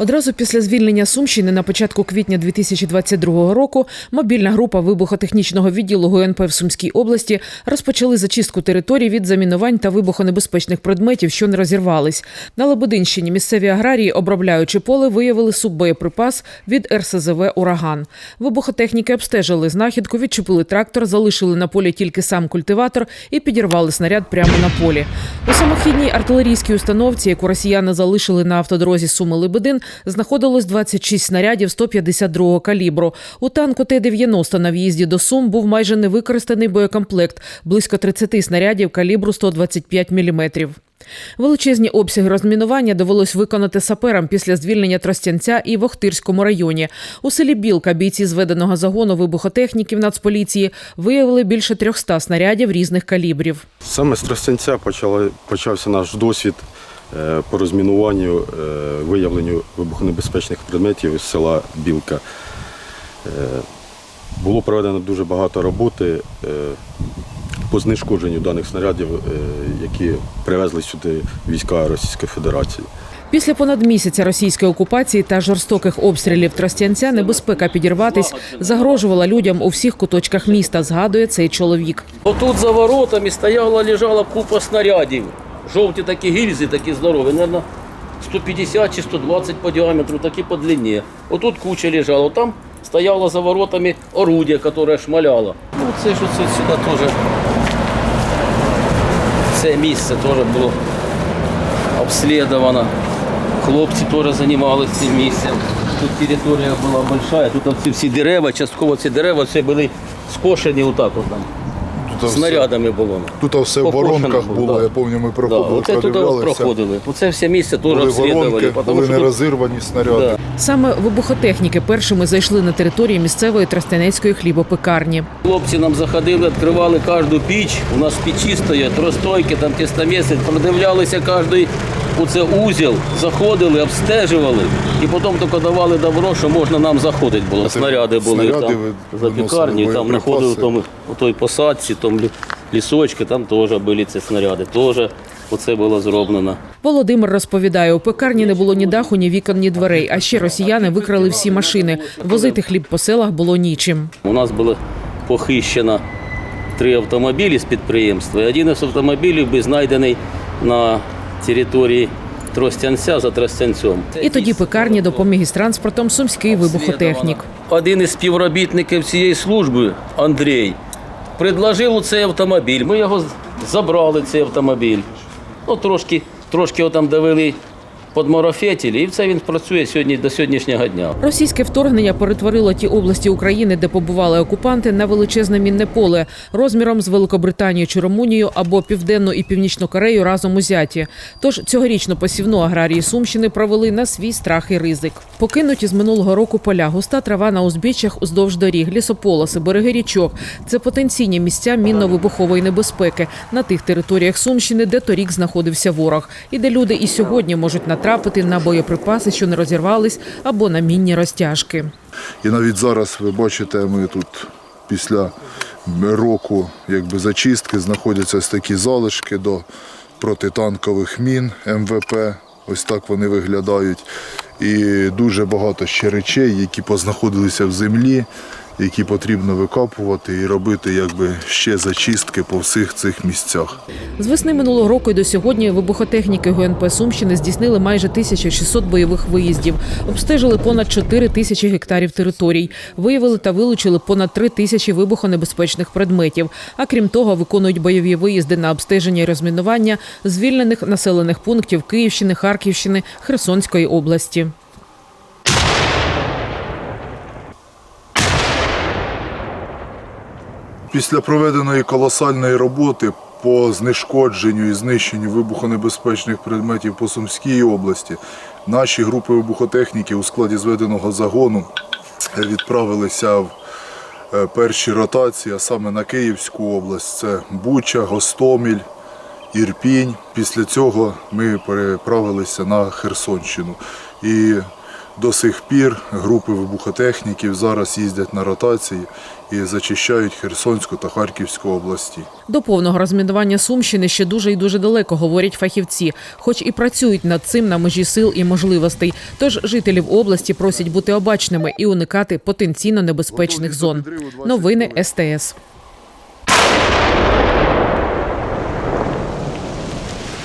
Одразу після звільнення Сумщини на початку квітня 2022 року мобільна група вибухотехнічного відділу ГУНП в Сумській області розпочали зачистку територій від замінувань та вибухонебезпечних предметів, що не розірвались. На Лебединщині місцеві аграрії, обробляючи поле, виявили суббоєприпас від РСЗВ Ураган. Вибухотехніки обстежили знахідку, відчепили трактор, залишили на полі тільки сам культиватор і підірвали снаряд прямо на полі. У самохідній артилерійській установці, яку росіяни залишили на автодорозі Суми-Лебедин, знаходилось 26 снарядів 152 калібру. У танку Т-90 на в'їзді до Сум був майже невикористаний боєкомплект – близько 30 снарядів калібру 125 мм. Величезні обсяги розмінування довелось виконати саперам після звільнення Тростянця і в Охтирському районі. У селі Білка бійці зведеного загону вибухотехніків Нацполіції виявили більше 300 снарядів різних калібрів. Саме з Тростянця почали, почався наш досвід по розмінуванню, е, виявленню вибухонебезпечних предметів із села Білка. Е, Було проведено дуже багато роботи е, по знешкодженню даних снарядів, е, які привезли сюди війська Російської Федерації. Після понад місяця російської окупації та жорстоких обстрілів Тростянця небезпека підірватись загрожувала людям у всіх куточках міста. Згадує цей чоловік. Отут за воротами стояла, лежала купа снарядів. Жовті такі гільзи, такі здорові, мабуть, 150 чи 120 по діаметру, такі по длині. Отут куча лежала, там стояло за воротами орудие, яке шмаляло. Ну, це ж оце сюди теж. Це місце теж було обслідовано. Хлопці теж займалися цим місцем. Тут територія була велика, тут всі дерева, частково ці дерева все були скошені отак от там. Тут все, Снарядами було. тут все в воронках було, да. я пам'ятаю, ми Да, проходили, оце туди проходили. Оце все місце теж розслідували. воронки, були що тут нерозірвані снаряди. Да. Саме вибухотехніки першими зайшли на території місцевої тростянецької хлібопекарні. Хлопці нам заходили, відкривали кожну піч. У нас печі стоять, розстойки, там тістоміси, продивлялися кожний оце узіл, заходили, обстежували. І потім тільки давали добро, що можна нам заходити було. Снаряди були снаряди там ви за пекарні, там знаходили в тому, у той посадці, там лісочки, там теж були ці снаряди. Теж оце було зроблено. Володимир розповідає, у пекарні не було ні даху, ні вікон, ні дверей. А ще росіяни викрали всі машини. Возити хліб по селах було нічим. У нас було похищено три автомобілі з підприємства. І один із автомобілів був знайдений на території Тростянця за Тростянцем. І тоді пекарні допоміг із транспортом сумський вибухотехнік. Один із співробітників цієї служби, Андрій, предложив цей автомобіль. Ми його забрали, цей автомобіль. Ну, трошки, трошки його там довели подмарафетілі, і це він працює сьогодні до сьогоднішнього дня. Російське вторгнення перетворило ті області України, де побували окупанти, на величезне мінне поле розміром з Великобританією чи Румунією або Південну і Північну Корею разом узяті. Тож цьогорічну посівну аграрії Сумщини провели на свій страх і ризик. Покинуті з минулого року поля, густа трава на узбіччях уздовж доріг, лісополоси, береги річок це потенційні місця мінно-вибухової небезпеки на тих територіях Сумщини, де торік знаходився ворог, і де люди і сьогодні можуть натрапити на боєприпаси, що не розірвались, або на мінні розтяжки. І навіть зараз ви бачите, ми тут після року якби, зачистки знаходяться ось такі залишки до протитанкових мін МВП. Ось так вони виглядають. І дуже багато ще речей, які познаходилися в землі, які потрібно викапувати і робити якби, ще зачистки по всіх цих місцях. З весни минулого року і до сьогодні вибухотехніки ГУНП Сумщини здійснили майже 1600 бойових виїздів, обстежили понад 4 тисячі гектарів територій, виявили та вилучили понад 3 тисячі вибухонебезпечних предметів. А крім того, виконують бойові виїзди на обстеження і розмінування звільнених населених пунктів Київщини, Харківщини, Херсонської області. Після проведеної колосальної роботи по знешкодженню і знищенню вибухонебезпечних предметів по Сумській області, наші групи вибухотехніки у складі зведеного загону відправилися в е, перші ротації, а саме на Київську область. Це Буча, Гостоміль, Ірпінь. Після цього ми переправилися на Херсонщину. І До сих пір групи вибухотехніків зараз їздять на ротації і зачищають Херсонську та Харківську області. До повного розмінування Сумщини ще дуже і дуже далеко, говорять фахівці, хоч і працюють над цим на межі сил і можливостей. Тож жителів області просять бути обачними і уникати потенційно небезпечних зон. Новини СТС.